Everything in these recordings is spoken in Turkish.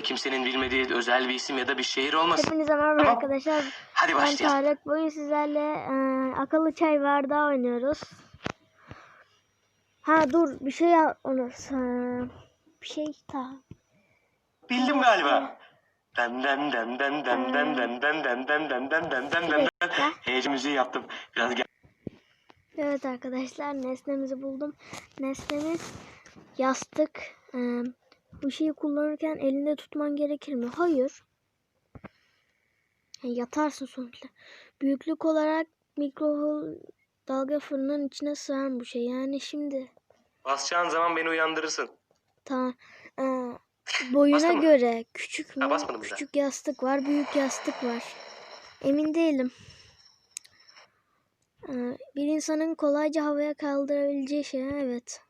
Böyle kimsenin bilmediği özel bir isim ya da bir şehir olmasın. Hepinize merhaba Tamam. arkadaşlar. Hadi Ben başlayalım. Tarık. Bugün sizlerle e, akıllı çay bardağı oynuyoruz. Ha dur bir şey al- onu e, bir şey daha. Bildim galiba. Den den den den den den den den den den den den den den den. Heyecan müziği yaptım. Biraz gel. Evet arkadaşlar nesnemizi buldum. Nesnemiz yastık. E, bu şeyi kullanırken elinde tutman gerekir mi? Hayır. Yani yatarsın sonuçta. Büyüklük olarak mikrodalga fırının içine sığar bu şey. Yani şimdi Basacağın zaman beni uyandırırsın. Tamam. Ee, boyuna Bastın mı? göre küçük mü? Ha, küçük yastık var, büyük yastık var. Emin değilim. Ee, bir insanın kolayca havaya kaldırabileceği şey evet.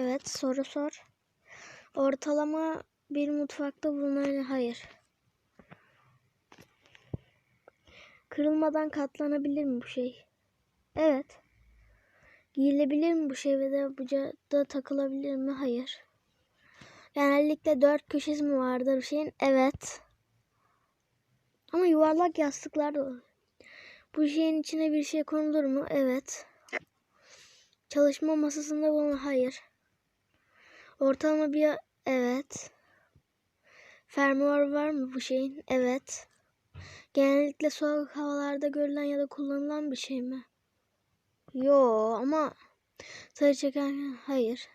Evet, soru sor. Ortalama bir mutfakta bulunan hayır. Kırılmadan katlanabilir mi bu şey? Evet. Giyilebilir mi bu şey ve de bucada takılabilir mi? Hayır. Genellikle dört köşesi mi vardır bir şeyin? Evet. Ama yuvarlak yastıklar da olur. Bu şeyin içine bir şey konulur mu? Evet. Çalışma masasında bulunur? Hayır. Ortalama bir... Evet. Fermuar var mı bu şeyin? Evet. Genellikle soğuk havalarda görülen ya da kullanılan bir şey mi? Yo ama sarı çeken hayır.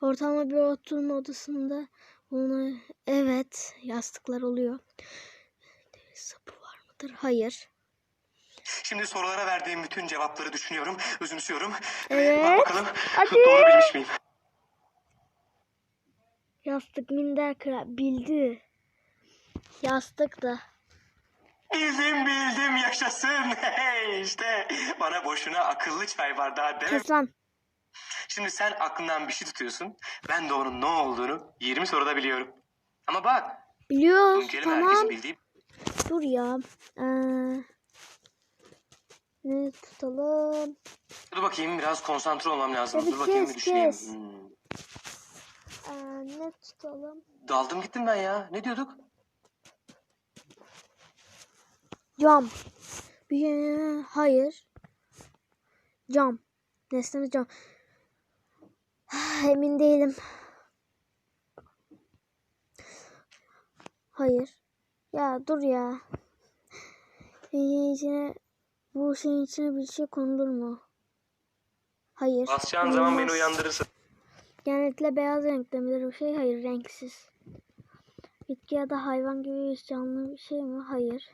Ortalama bir oturma odasında bulunan evet yastıklar oluyor. Sapı var mıdır? Hayır. Şimdi sorulara verdiğim bütün cevapları düşünüyorum, özümsüyorum. Evet. Ve bak bakalım Hadi. doğru bilmiş miyim? Yastık minder bildi. Yastık da. Bildim bildim yaşasın. İşte bana boşuna akıllı çay bardağı deme. Kes lan. Şimdi sen aklından bir şey tutuyorsun. Ben de onun ne olduğunu 20 soruda biliyorum. Ama bak Biliyoruz tamam. bildiği. Dur ya. Ee, ne tutalım? Dur bakayım biraz konsantre olmam lazım. Hadi Dur bakayım bir düşüneyim. kes. Hmm. Ee, ne tutalım? Daldım gittim ben ya. Ne diyorduk? Cam. Bir, hayır. Cam. Nesnemiz cam. Emin değilim. Hayır. Ya dur ya. Şeyin içine, bu şeyin içine bir şey konulur mu? Hayır. Basacağın zaman beni uyandırırsın. Genellikle beyaz renkte midir bu şey? Hayır renksiz. Bitki ya da hayvan gibi bir canlı bir şey mi? Hayır.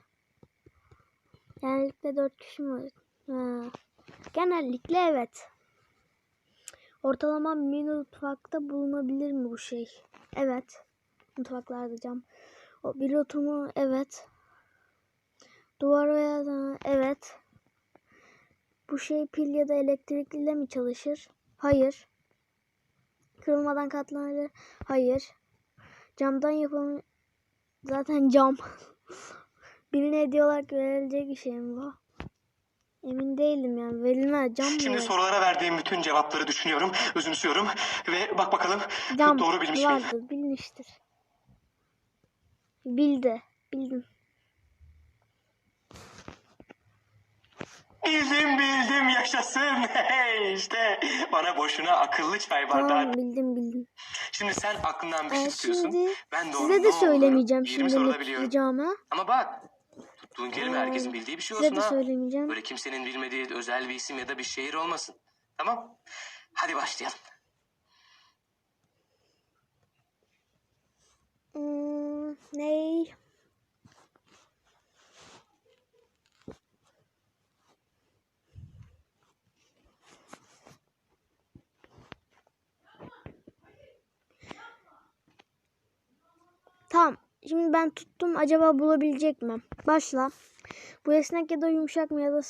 Genellikle dört kişi mi? Ha. Genellikle evet. Ortalama bir mutfakta bulunabilir mi bu şey? Evet. Mutfaklarda cam. O bir oturumu evet. Duvar veya da- evet. Bu şey pil ya da elektrikli mi çalışır? Hayır. Kırılmadan katlanabilir. Hayır. Camdan yapılmış. Zaten cam. Birine hediye olarak verilecek bir şey mi bu? Emin değilim yani. Verilmez. Cam mı? Şimdi sorulara verdiğim bütün cevapları düşünüyorum, özümsüyorum. Ve bak bakalım Cam doğru bilmiş miyim? vardır. Bilmiştir. Bildi. Bildim. Bildim bildim yaşasın. Hey işte bana boşuna akıllı çay bardağı. Tamam bildim bildim. Şimdi sen aklından bir şey Ee, tutuyorsun. şimdi ben de size de söylemeyeceğim 20 şimdi soruda ne biliyorum. Ama bak tuttuğun kelime Ee, herkesin bildiği bir şey Size olsun de ha. söylemeyeceğim. Böyle kimsenin bilmediği özel bir isim ya da bir şehir olmasın. Tamam? Hadi başlayalım. Hmm, ney? Tamam. Şimdi ben tuttum. Acaba bulabilecek mi? Başla. Bu esnek ya da yumuşak mı ya da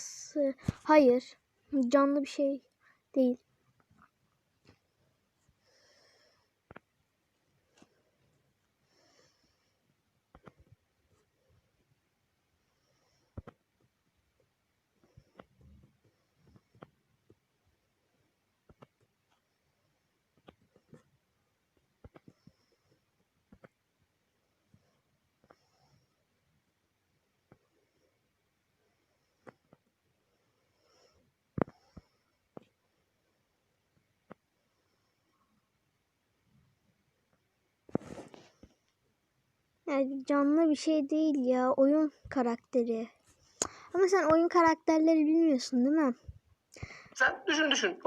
hayır. Canlı bir şey değil. Canlı bir şey değil ya. Oyun karakteri. Ama sen oyun karakterleri bilmiyorsun değil mi? Sen düşün düşün.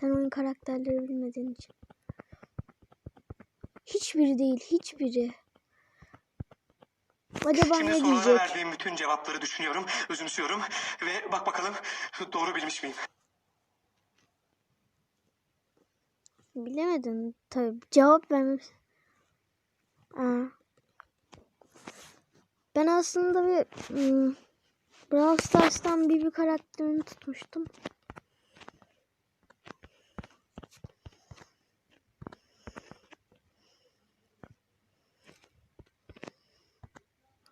Sen oyun karakterleri bilmediğin için. Hiçbiri değil. Hiçbiri. Acaba Şimdi ne diyecek? verdiğim bütün cevapları düşünüyorum, özümsüyorum ve bak bakalım doğru bilmiş miyim? Bilemedin tabii. Cevap vermem. Ben aslında bir hmm, Brawl Stars'tan bir bir karakterini tutmuştum.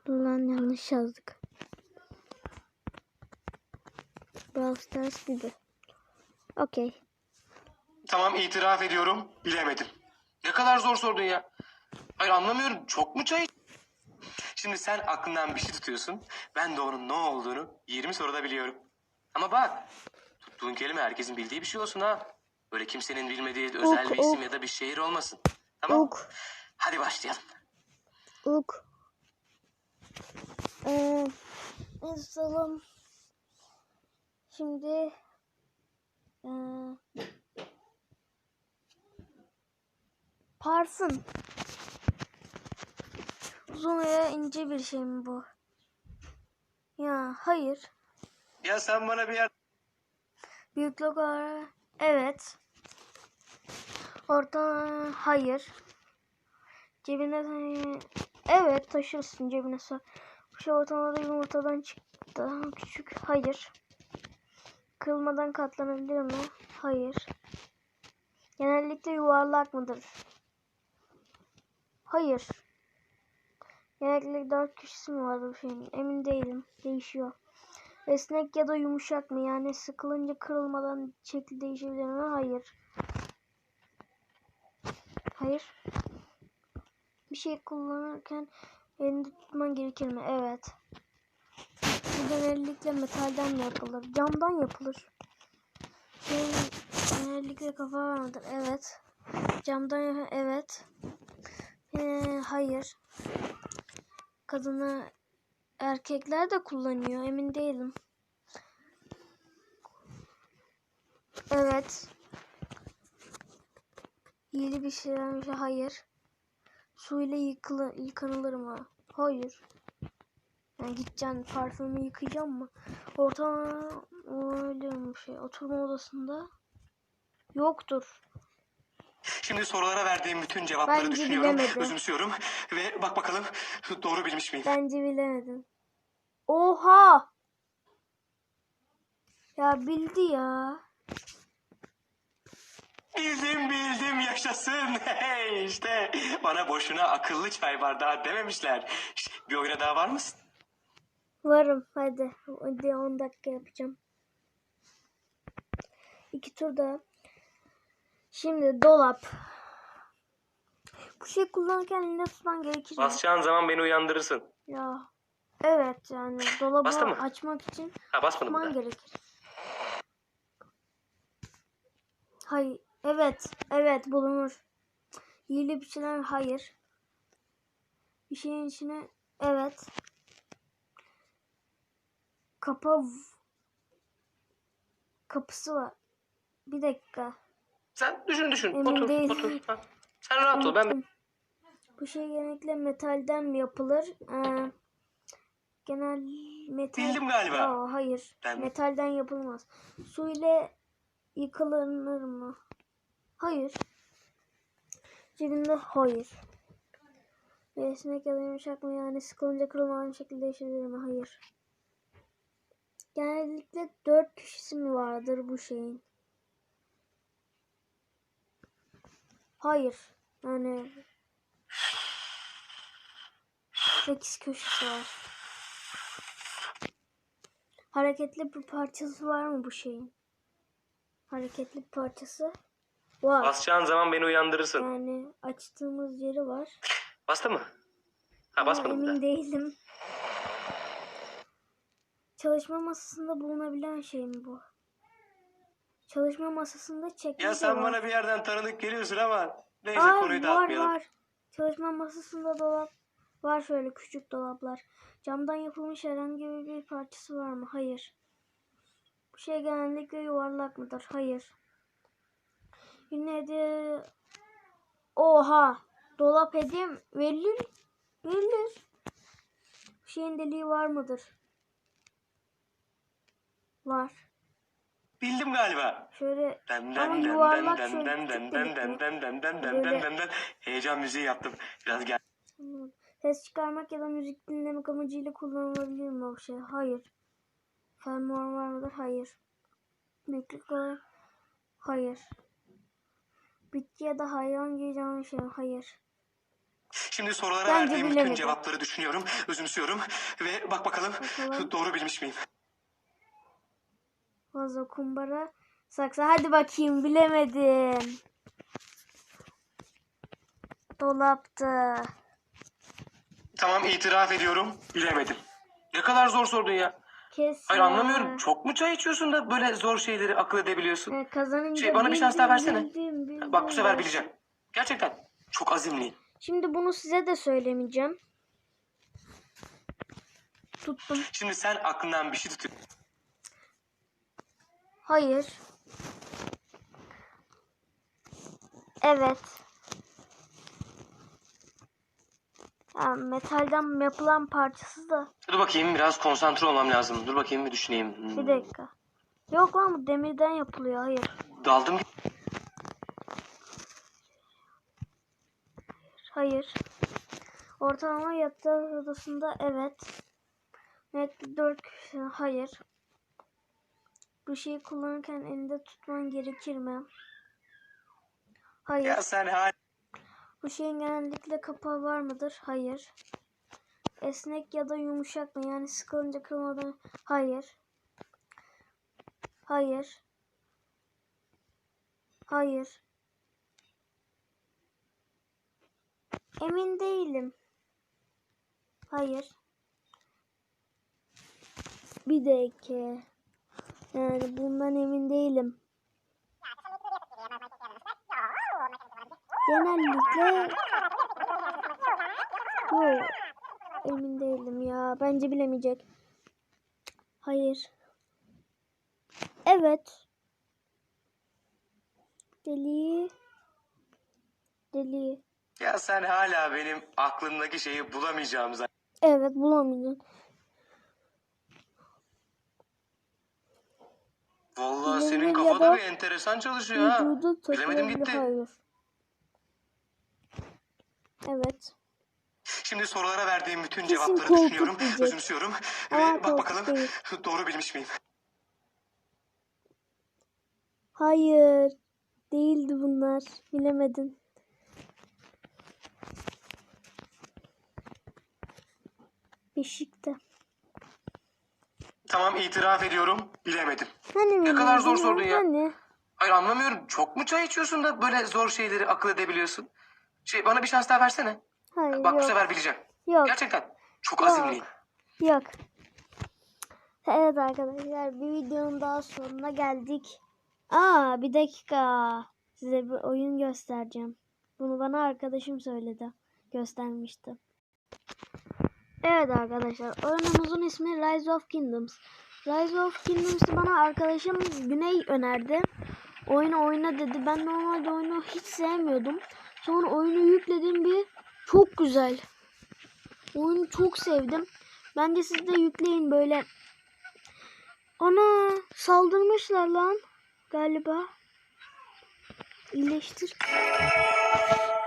Lan yanlış yazdık. Brawl Stars Bibi. Okey. Tamam itiraf ediyorum, bilemedim. Ne kadar zor sordun ya. Hayır anlamıyorum, çok mu çay? Şimdi sen aklından bir şey tutuyorsun, ben de onun ne olduğunu 20 soruda biliyorum. Ama bak, tuttuğun kelime herkesin bildiği bir şey olsun ha. Böyle kimsenin bilmediği özel Ok, bir isim ok. ya da bir şehir olmasın. Tamam? Ok. Hadi başlayalım. Uk. Ee, yazalım. Şimdi ee, parfüm. Uzun veya ince bir şey mi bu? Ya hayır. Ya sen bana bir yer... Büyüklük olarak evet. Orta hayır. Cebine evet taşırsın cebine sor. Bu şey ortamada yumurtadan çıktı. Küçük hayır. Kırılmadan katlanabilir mi? Hayır. Genellikle yuvarlak mıdır? Hayır. Genellikle dört kişisi mi var bu şeyin? Emin değilim. Değişiyor. Esnek ya da yumuşak mı? Yani sıkılınca kırılmadan şekli değişebilir mi? Hayır. Hayır. Bir şey kullanırken elinde tutman gerekir mi? Evet. Bu genellikle metalden mi yapılır? Camdan yapılır. Şey, genellikle kafa var mıdır? Evet. Camdan yap- Evet. Ee, hayır. Kadını erkekler de kullanıyor. Emin değilim. Evet. Yeni bir şeylermiş. Hayır. Suyla yıkılı, yıkanılır mı? Hayır. Yani gideceksin parfümü yıkayacağım mı? Ortam öyle bir şey. Oturma odasında yoktur. Şimdi sorulara verdiğim bütün cevapları Bence düşünüyorum, bilemedim. özümsüyorum ve bak bakalım doğru bilmiş miyim? Bence bilemedin. Oha! Ya bildi ya. Bildim bildim yaşasın. Hey işte bana boşuna akıllı çay bardağı dememişler. Bir oyuna daha var mısın? Varım hadi. Hadi 10 dakika yapacağım. İki tur daha. Şimdi dolap. Bu şey kullanırken elinde tutman gerekir? Basacağın zaman beni uyandırırsın. Ya. Evet yani dolabı mı? açmak için Ha basmadım tutman da. gerekir. Hayır. Evet. Evet bulunur. Yiyeli bir şeyler hayır. Bir şeyin içine evet. Kapa kapısı var. Bir dakika. Sen düşün düşün. Emin otur değilim. otur. Ha. Sen rahat ol ben. Bu şey genellikle metalden mi yapılır? Ee, genel metal. Bildim galiba. Yo, hayır. Ben- Metalden yapılmaz. Su ile yıkılır mı? Hayır. Cebinde hayır. Ve esnek ya da yumuşak mı yani sıkılınca kırılmadan şekilde değişebilir mi? Hayır. Genellikle dört kişisi mi vardır bu şeyin? Hayır. Yani 8 köşesi var. Hareketli bir parçası var mı bu şeyin? Hareketli bir parçası var. Basacağın zaman beni uyandırırsın. Yani açtığımız yeri var. Bastı mı? Ha basmadım emin da. değilim. Çalışma masasında bulunabilen şey mi bu? Çalışma masasında çekmece Ya sen var. bana bir yerden tanıdık geliyorsun ama neyse Ay, konuyu var dağıtmayalım. var. Çalışma masasında dolap var şöyle küçük dolaplar. Camdan yapılmış herhangi bir parçası var mı? Hayır. Bu şey genellikle yuvarlak mıdır? Hayır. Yine hediye... Oha! Dolap hediye verilir. Verilir. Bu şeyin deliği var mıdır? Var. Bildim galiba. Şöyle Den Ama den den den yuvarlak den şöyle den den den den den den den Böyle- den den den Heyecan müziği yaptım. Biraz gel. Ses çıkarmak ya da müzik dinlemek amacıyla kullanılabilir mi o şey? Hayır. Fermuar var mıdır? Hayır. Büyüklük olarak? Hayır. Bitki ya da hayvan gibi canlı bir şey mi? Hayır. Şimdi sorulara Bence verdiğim bütün bilemedim. cevapları düşünüyorum, özümsüyorum ve bak bakalım, Bakalım. doğru bilmiş miyim? Vazo, kumbara, saksı. Hadi bakayım bilemedim. Dolaptı. Tamam itiraf ediyorum, bilemedim. Ne kadar zor sordun ya. Kes. Hayır anlamıyorum. Çok mu çay içiyorsun da böyle zor şeyleri akıl edebiliyorsun? Evet, kazanınca Şey, bana bir şans daha versene. bildim, bildim, Bak bu sefer bileceğim. Gerçekten çok azimliyim. Şimdi bunu size de söylemeyeceğim. Tuttum. Şimdi sen aklından bir şey tutuyorsun. Hayır. Evet. Ya, metalden yapılan parçası da. Dur bakayım biraz konsantre olmam lazım. Dur bakayım bir düşüneyim. Hmm. Bir dakika. Yok lan bu demirden yapılıyor. Hayır. Daldım. Hayır. Ortalama yatak odasında evet. Net 4 kişi. Hayır. Bu şeyi kullanırken elinde tutman gerekir mi? Hayır. Ya sen hala... Bu şeyin genellikle kapağı var mıdır? Hayır. Esnek ya da yumuşak mı? Yani sıkılınca kırılmadan... Hayır. Hayır. Hayır. Emin değilim. Hayır. Bir dakika. Yani bundan emin değilim. Genellikle Yok. Emin değilim ya. Bence bilemeyecek. Hayır. Evet. Deli. Deli. Ya sen hala benim aklımdaki şeyi bulamayacağım zaten. Evet bulamayacağım. Vallahi senin ya kafada da bir enteresan çalışıyor ha. Vücudu Bilemedim gitti. Hayır. Evet. Şimdi sorulara verdiğim bütün Kesin cevapları koltuk düşünüyorum, diyecek. özümsüyorum ve Ama bak koltuk bakalım değil. doğru bilmiş miyim? Hayır. Değildi bunlar. Bilemedin. Beşikte. Tamam itiraf ediyorum, bilemedim. Hani Ne kadar zor sordun ya. Hani? Hayır anlamıyorum. Çok mu çay içiyorsun da böyle zor şeyleri akıl edebiliyorsun? Şey bana bir şans daha versene. Hayır Bak bu yok. sefer bileceğim. Yok. Gerçekten çok Yok. azimliyim. Yok. Evet arkadaşlar bir videonun daha sonuna geldik. Aa bir dakika. Size bir oyun göstereceğim. Bunu bana arkadaşım söyledi. Göstermişti. Evet arkadaşlar oyunumuzun ismi Rise of Kingdoms. Rise of Kingdoms'ı bana arkadaşım Güney önerdi. Oyunu oyna dedi. Ben normalde oyunu hiç sevmiyordum. Sonra oyunu yükledim bir çok güzel. Oyunu çok sevdim. Bence siz de yükleyin böyle. Ana saldırmışlar lan galiba. İyileştir.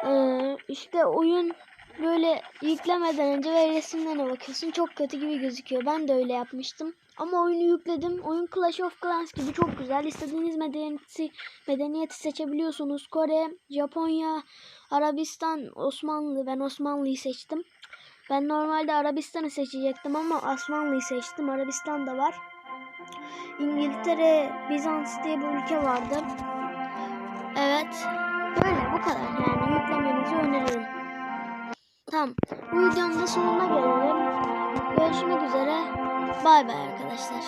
Ee, işte oyun böyle yüklemeden önce ve resimlerine bakıyorsun çok kötü gibi gözüküyor. Ben de öyle yapmıştım. Ama oyunu yükledim. Oyun Clash of Clans gibi çok güzel. İstediğiniz medeniyeti, medeniyeti seçebiliyorsunuz. Kore, Japonya, Arabistan, Osmanlı. Ben Osmanlı'yı seçtim. Ben normalde Arabistan'ı seçecektim ama Osmanlı'yı seçtim. Arabistan da var. İngiltere, Bizans diye bir ülke vardı. Evet. Böyle bu kadar. Yani yüklemenizi öneririm. Tamam. Bu videonun da sonuna gelelim. Görüşmek üzere. Bay bay arkadaşlar.